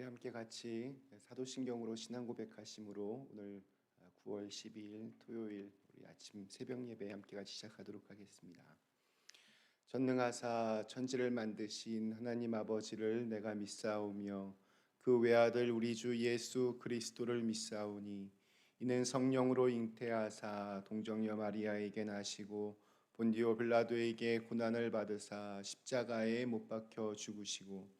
우리 함께 같이 사도신경으로 신앙 고백하심으로 오늘 9월 12일 토요일 우리 아침 새벽 예배 함께 같이 시작하도록 하겠습니다. 전능하사 천지를 만드신 하나님 아버지를 내가 믿사오며 그 외아들 우리 주 예수 그리스도를 믿사오니 이는 성령으로 잉태하사 동정녀 마리아에게 나시고 본디오 빌라도에게 고난을 받으사 십자가에 못 박혀 죽으시고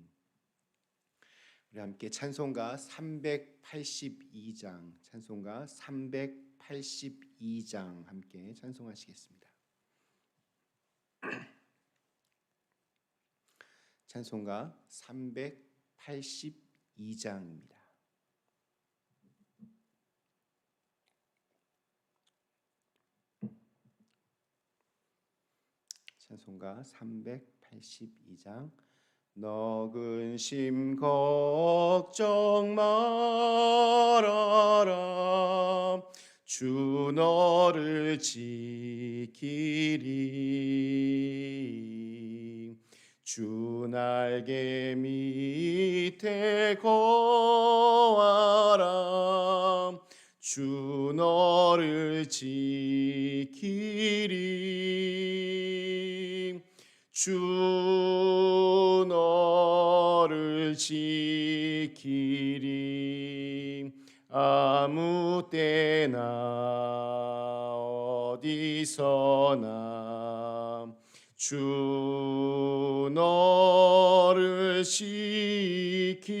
우리 함께 찬송가 382장 찬송가 382장 함께 찬송하시겠습니다. 찬송가 382장입니다. 찬송가 382장 너 근 심 걱정 말아라. 주 너를 지키리. 주 날개 밑에 거하라. 주 너를 지키리. 주 지키리. 아무 때나 어디서나 주 너를 지키리.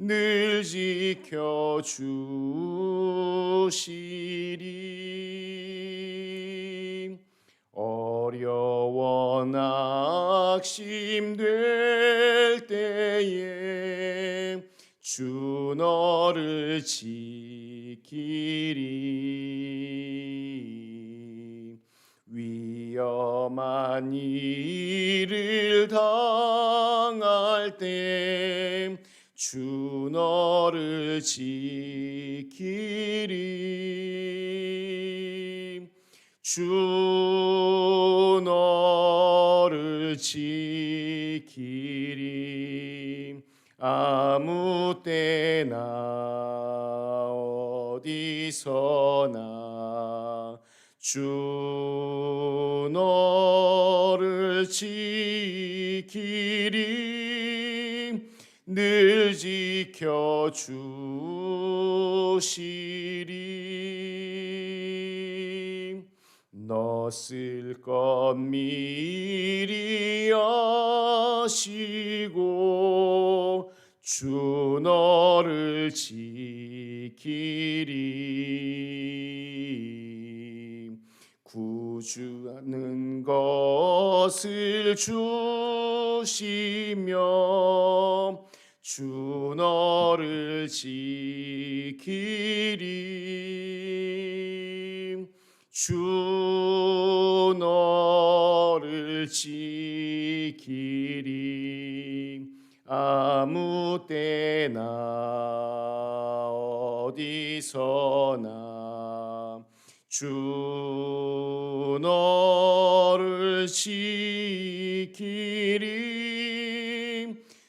늘 지켜 주시리. 어려워 낙심될 주 너를 지키리. 위험한 일을 당할 때 주 너를 지키리. 주 너를 지키리 아무 때나 어디서나 주 너를 지키리 늘 지켜 주시리. 너 쓸 것 미리 아시고 주 너를 지키리. 구주하는 것을 주시며 주 너를 지키리. 주 너를 지키리 아무 때나 어디서나 주 너를 지키리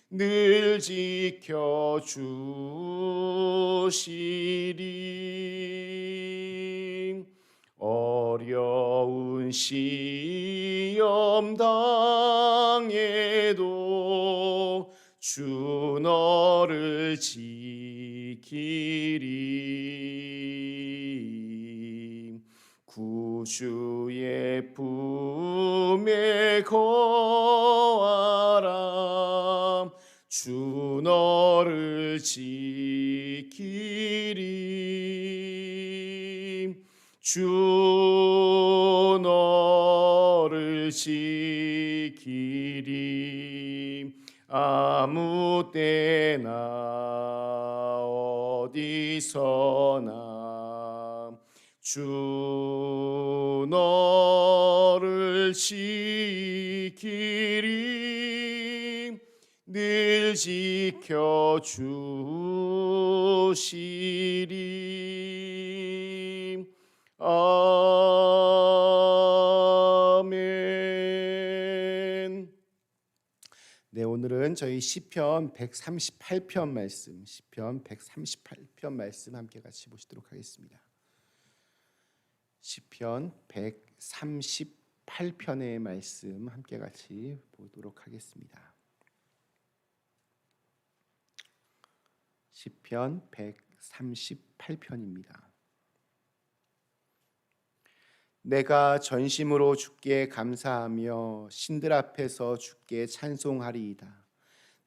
늘 지켜 주시리 지키리 구주의 품에 거하라. 주 너를 지키리 주 너를 지키리 아무 때나 어디서나. 주 너를 지키리 늘 지켜 주시리. 아 오늘은 저희 시편 138편 말씀, 시편 138편 말씀 함께 같이 보시도록 하겠습니다. 시편 138편의 말씀 함께 같이 보도록 하겠습니다. 시편 138편입니다. 내가 전심으로 주께 감사하며 신들 앞에서 주께 찬송하리이다.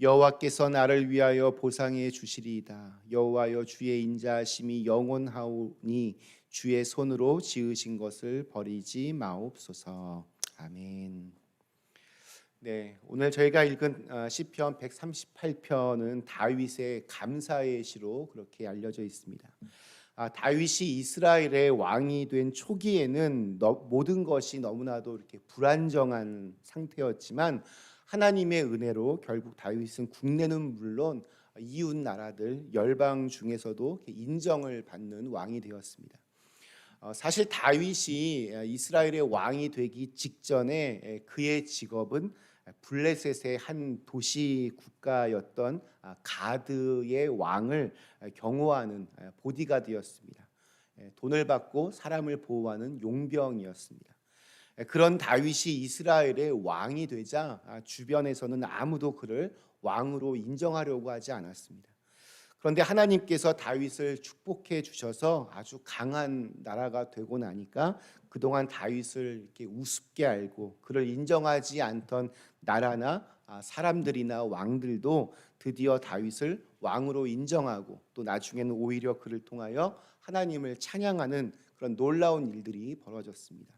여호와께서 나를 위하여 보상해 주시리이다. 여호와여 주의 인자하심이 영원하오니 주의 손으로 지으신 것을 버리지 마옵소서. 아멘. 네, 오늘 저희가 읽은 어, 시편 138편은 다윗의 감사의 시로 그렇게 알려져 있습니다. 아, 다윗이 이스라엘의 왕이 된 초기에는 너, 모든 것이 너무나도 이렇게 불안정한 상태였지만 하나님의 은혜로 결국 다윗은 국내는 물론 이웃 나라들 열방 중에서도 인정을 받는 왕이 되었습니다. 어, 사실 다윗이 이스라엘의 왕이 되기 직전에 그의 직업은 블레셋의 한 도시 국가였던 아, 가드의 왕을 경호하는 보디가드였습니다. 돈을 받고 사람을 보호하는 용병이었습니다. 그런 다윗이 이스라엘의 왕이 되자 아, 주변에서는 아무도 그를 왕으로 인정하려고 하지 않았습니다. 그런데 하나님께서 다윗을 축복해 주셔서 아주 강한 나라가 되고 나니까 그동안 다윗을 이렇게 우습게 알고 그를 인정하지 않던 나라나 아, 사람들이나 왕들도 드디어 다윗을 왕으로 인정하고 또 나중에는 오히려 그를 통하여 하나님을 찬양하는 그런 놀라운 일들이 벌어졌습니다.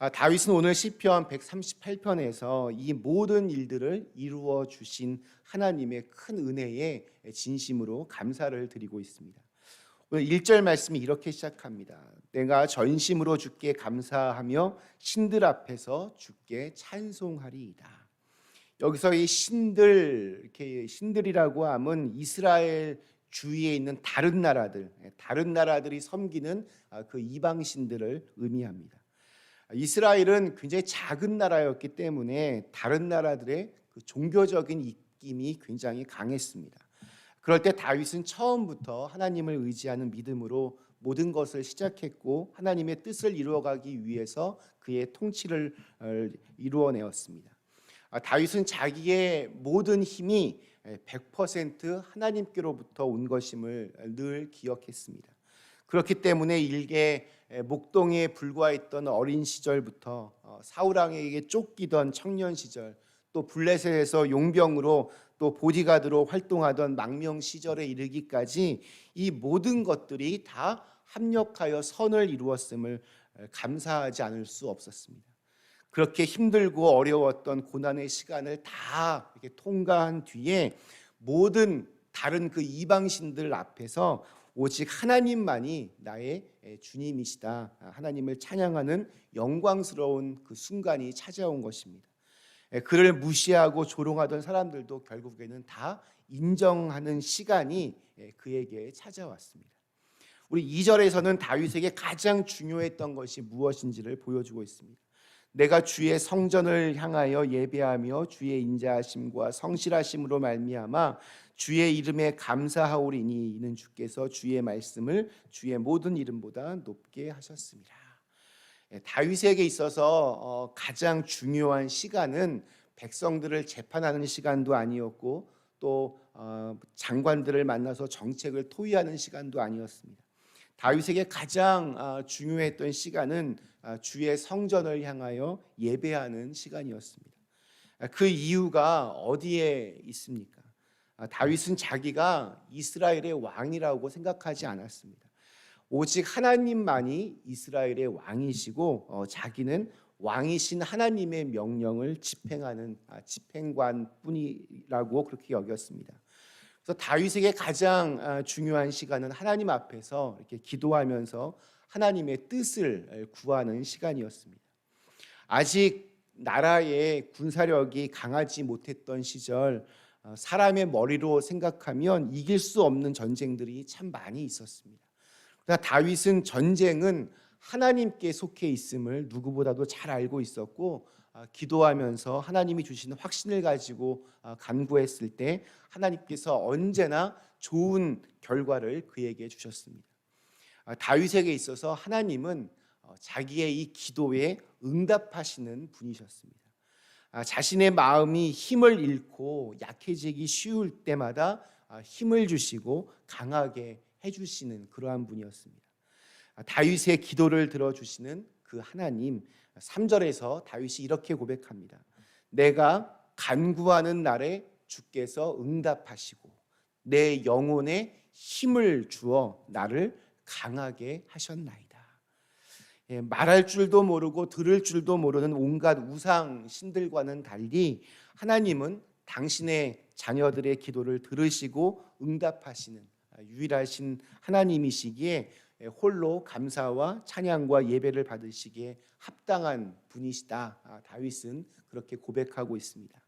아, 다윗은 오늘 시편 138편에서 이 모든 일들을 이루어 주신 하나님의 큰 은혜에 진심으로 감사를 드리고 있습니다. 오늘 1절 말씀이 이렇게 시작합니다. 내가 전심으로 주께 감사하며 신들 앞에서 주께 찬송하리이다. 여기서 이 신들 이렇게 신들이라고 하면 이스라엘 주위에 있는 다른 나라들, 다른 나라들이 섬기는 아, 그 이방 신들을 의미합니다. 이스라엘은 굉장히 작은 나라였기 때문에 다른 나라들의 그 종교적인 입김이 굉장히 강했습니다. 그럴 때 다윗은 처음부터 하나님을 의지하는 믿음으로 모든 것을 시작했고 하나님의 뜻을 이루어가기 위해서 그의 통치를 어, 이루어내었습니다. 아, 다윗은 자기의 모든 힘이 100% 하나님께로부터 온 것임을 늘 기억했습니다. 그렇기 때문에 일개 목동에 불과했던 어린 시절부터 어, 사울 왕에게 쫓기던 청년 시절 또 블레셋에서 용병으로 또 보디가드로 활동하던 망명 시절에 이르기까지 이 모든 것들이 다 합력하여 선을 이루었음을 감사하지 않을 수 없었습니다. 그렇게 힘들고 어려웠던 고난의 시간을 다 이렇게 통과한 뒤에 모든 다른 그 이방신들 앞에서 오직 하나님만이 나의 주님이시다. 하나님을 찬양하는 영광스러운 그 순간이 찾아온 것입니다. 그를 무시하고 조롱하던 사람들도 결국에는 다 인정하는 시간이 그에게 찾아왔습니다. 우리 2절에서는 다윗에게 가장 중요했던 것이 무엇인지를 보여주고 있습니다. 내가 주의 성전을 향하여 예배하며 주의 인자하심과 성실하심으로 말미암아 주의 이름에 감사하오리니 이는 주께서 주의 말씀을 주의 모든 이름보다 높게 하셨습니다. 예, 다윗에게 있어서 어, 가장 중요한 시간은 백성들을 재판하는 시간도 아니었고 또 어, 장관들을 만나서 정책을 토의하는 시간도 아니었습니다. 다윗에게 가장 아, 중요했던 시간은 아, 주의 성전을 향하여 예배하는 시간이었습니다. 아, 그 이유가 어디에 있습니까? 아, 다윗은 자기가 이스라엘의 왕이라고 생각하지 않았습니다. 오직 하나님만이 이스라엘의 왕이시고 어, 자기는 왕이신 하나님의 명령을 집행하는 아, 집행관뿐이라고 그렇게 여겼습니다. 그래서 다윗에게 가장 아, 중요한 시간은 하나님 앞에서 이렇게 기도하면서 하나님의 뜻을 구하는 시간이었습니다. 아직 나라의 군사력이 강하지 못했던 시절 어, 사람의 머리로 생각하면 이길 수 없는 전쟁들이 참 많이 있었습니다. 그러나 다윗은 전쟁은 하나님께 속해 있음을 누구보다도 잘 알고 있었고 아, 기도하면서 하나님이 주시는 확신을 가지고 아, 간구했을 때 하나님께서 언제나 좋은 결과를 그에게 주셨습니다. 아, 다윗에게 있어서 하나님은 어, 자기의 이 기도에 응답하시는 분이셨습니다. 자신의 마음이 힘을 잃고 약해지기 쉬울 때마다 힘을 주시고 강하게 해주시는 그러한 분이었습니다. 다윗의 기도를 들어주시는 그 하나님 3절에서 다윗이 이렇게 고백합니다. 내가 간구하는 날에 주께서 응답하시고 내 영혼에 힘을 주어 나를 강하게 하셨나이다. 예, 말할 줄도 모르고 들을 줄도 모르는 온갖 우상 신들과는 달리 하나님은 당신의 자녀들의 기도를 들으시고 응답하시는 유일하신 하나님이시기에 홀로 감사와 찬양과 예배를 받으시기에 합당한 분이시다. 아, 다윗은 그렇게 고백하고 있습니다.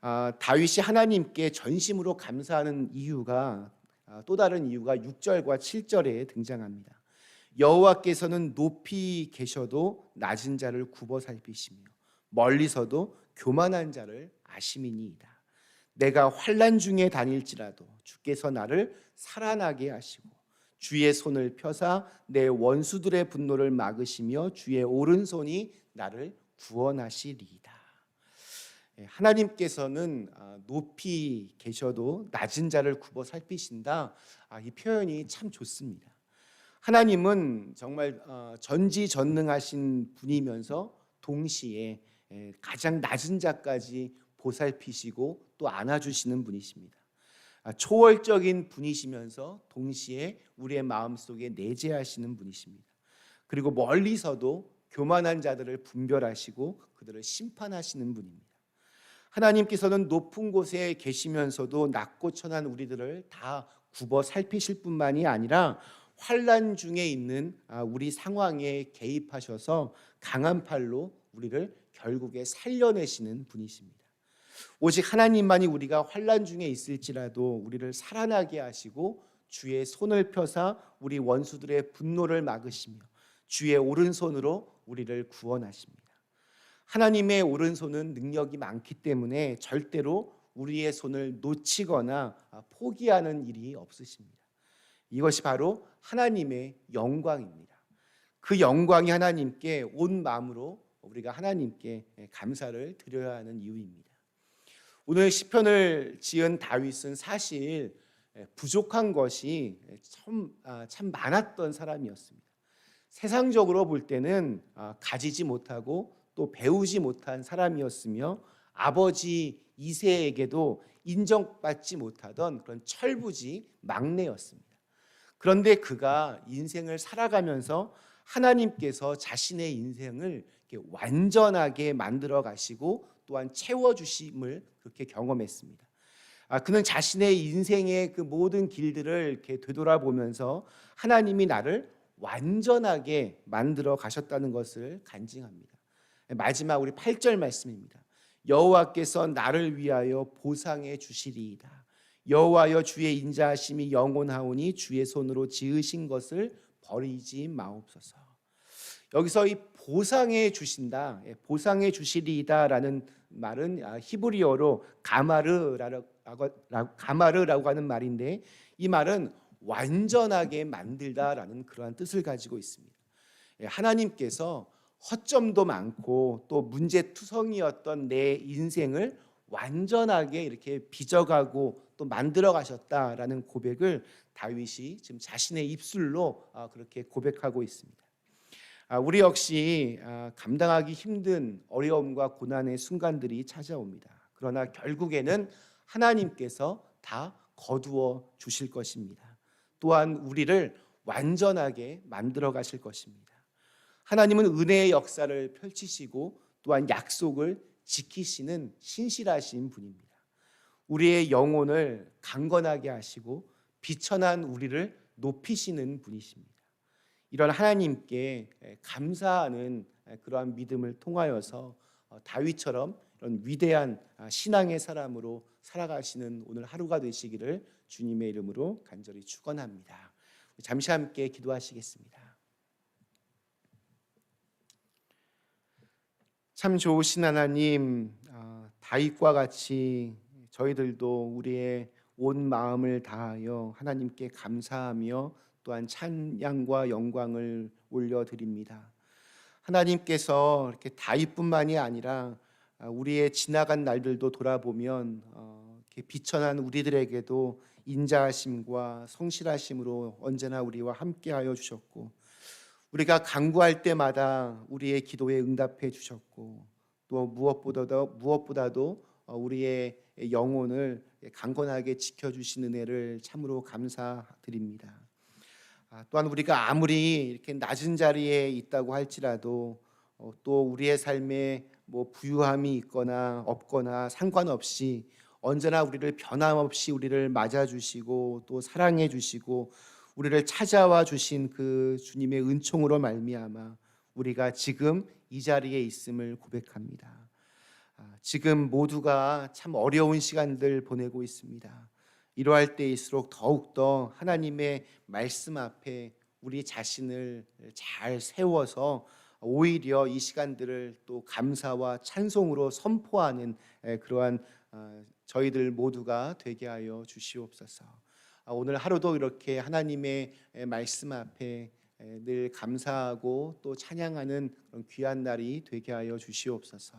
아, 다윗이 하나님께 전심으로 감사하는 이유가 아, 또 다른 이유가 6절과 7절에 등장합니다. 여호와께서는 높이 계셔도 낮은 자를 굽어 살피시며 멀리서도 교만한 자를 아심이니이다. 내가 환난 중에 다닐지라도 주께서 나를 살아나게 하시고 주의 손을 펴사 내 원수들의 분노를 막으시며 주의 오른손이 나를 구원하시리이다. 예, 하나님께서는 아, 높이 계셔도 낮은 자를 굽어 살피신다. 아, 이 표현이 참 좋습니다. 하나님은 정말 어, 전지전능하신 분이면서 동시에 예, 가장 낮은 자까지 보살피시고 또 안아주시는 분이십니다. 아, 초월적인 분이시면서 동시에 우리의 마음 속에 내재하시는 분이십니다. 그리고 멀리서도 교만한 자들을 분별하시고 그들을 심판하시는 분입니다. 하나님께서는 높은 곳에 계시면서도 낮고 천한 우리들을 다 굽어 살피실 뿐만이 아니라 환란 중에 있는 아, 우리 상황에 개입하셔서 강한 팔로 우리를 결국에 살려내시는 분이십니다. 오직 하나님만이 우리가 환란 중에 있을지라도 우리를 살아나게 하시고 주의 손을 펴사 우리 원수들의 분노를 막으시며 주의 오른손으로 우리를 구원하십니다. 하나님의 오른손은 능력이 많기 때문에 절대로 우리의 손을 놓치거나 포기하는 일이 없으십니다. 이것이 바로 하나님의 영광입니다. 그 영광이 하나님께 온 마음으로 우리가 하나님께 감사를 드려야 하는 이유입니다. 오늘 시편을 지은 다윗은 사실 부족한 것이 참, 아, 참 많았던 사람이었습니다. 세상적으로 볼 때는 아, 가지지 못하고 또 배우지 못한 사람이었으며 아버지 이세에게도 인정받지 못하던 그런 철부지 막내였습니다. 그런데 그가 인생을 살아가면서 하나님께서 자신의 인생을 완전하게 만들어 가시고 또한 채워 주심을 그렇게 경험했습니다. 아, 그는 자신의 인생의 그 모든 길들을 이렇게 되돌아보면서 하나님이 나를 완전하게 만들어 가셨다는 것을 간증합니다. 마지막 우리 8절 말씀입니다. 여호와께서 나를 위하여 보상해 주시리이다. 여호와여 주의 인자하심이 영원하오니 주의 손으로 지으신 것을 버리지 마옵소서. 여기서 이 보상해 주신다, 예, 보상해 주시리이다라는 말은 아, 히브리어로 가마르라고 가마르라고 하는 말인데 이 말은 완전하게 만들다라는 그러한 뜻을 가지고 있습니다. 예, 하나님께서 허점도 많고 또 문제투성이었던 내 인생을 완전하게 이렇게 빚어가고 또 만들어 가셨다라는 고백을 다윗이 지금 자신의 입술로 아, 그렇게 고백하고 있습니다. 아, 우리 역시 아, 감당하기 힘든 어려움과 고난의 순간들이 찾아옵니다. 그러나 결국에는 하나님께서 다 거두어 주실 것입니다. 또한 우리를 완전하게 만들어 가실 것입니다. 하나님은 은혜의 역사를 펼치시고 또한 약속을 지키시는 신실하신 분입니다. 우리의 영혼을 강건하게 하시고 비천한 우리를 높이시는 분이십니다. 이런 하나님께 감사하는 그러한 믿음을 통하여서 어, 다윗처럼 이런 위대한 아, 신앙의 사람으로 살아가시는 오늘 하루가 되시기를 주님의 이름으로 간절히 축원합니다. 잠시 함께 기도하시겠습니다. 참 좋으신 하나님, 아, 다윗과 같이 저희들도 우리의 온 마음을 다하여 하나님께 감사하며 또한 찬양과 영광을 올려드립니다. 하나님께서 이렇게 다윗뿐만이 아니라 아, 우리의 지나간 날들도 돌아보면 어, 이렇게 비천한 우리들에게도 인자하심과 성실하심으로 언제나 우리와 함께하여 주셨고 우리가 간구할 때마다 우리의 기도에 응답해 주셨고 또 무엇보다도 무엇보다도 어, 우리의 영혼을 강건하게 지켜 주신 은혜를 참으로 감사드립니다. 아, 또한 우리가 아무리 이렇게 낮은 자리에 있다고 할지라도 어, 또 우리의 삶에 뭐 부유함이 있거나 없거나 상관없이 언제나 우리를 변함없이 우리를 맞아 주시고 또 사랑해 주시고 우리를 찾아와 주신 그 주님의 은총으로 말미암아 우리가 지금 이 자리에 있음을 고백합니다. 아, 지금 모두가 참 어려운 시간들 보내고 있습니다. 이러할 때일수록 더욱더 하나님의 말씀 앞에 우리 자신을 잘 세워서 오히려 이 시간들을 또 감사와 찬송으로 선포하는 그러한 어, 저희들 모두가 되게 하여 주시옵소서. 아, 오늘 하루도 이렇게 하나님의 말씀 앞에 늘 감사하고 또 찬양하는 귀한 날이 되게 하여 주시옵소서.